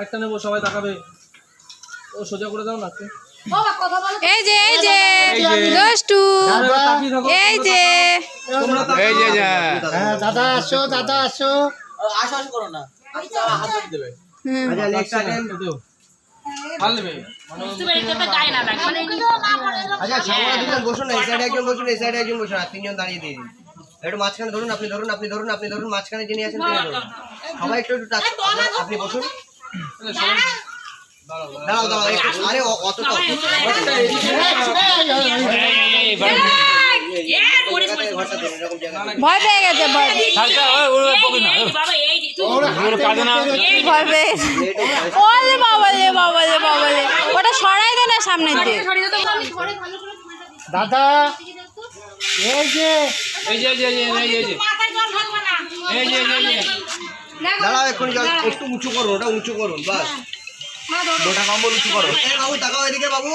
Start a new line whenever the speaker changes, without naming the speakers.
আরেকটা নেব সবাই তাকাবে। ও সোজা করে দাও না
এই যে এই যে
এই যে।
দুষ্টু এই যে।
তোমরা তাকাও।
হ্যাঁ দাদা আসো দাদা আসো।
আচ্ছা। আচ্ছা না এই এই বসুন আর তিনজন দাঁড়িয়ে দিয়ে দিন। একটু মাঝখানে ধরুন আপনি ধরুন আপনি ধরুন আপনি ধরুন মাঝখানে যিনি আছেন তিনি ধরুন। সবাই একটু একটু আপনি বসুন।
ভয় পেয়ে গেছে ওলে বাবা লে বাবা বাবা ওটা সরাই দে না সামনে দিয়ে
দাদা এই যে
এই যে, এই যে, এই যে, এই যে, এই যে।
দাঁড়াও এক্ষুনি জল একটু উঁচু করো ওটা উঁচু করুন বাস। ওটা কম্বল উঁচু করো। বাবু তাকাও এদিকে বাবু।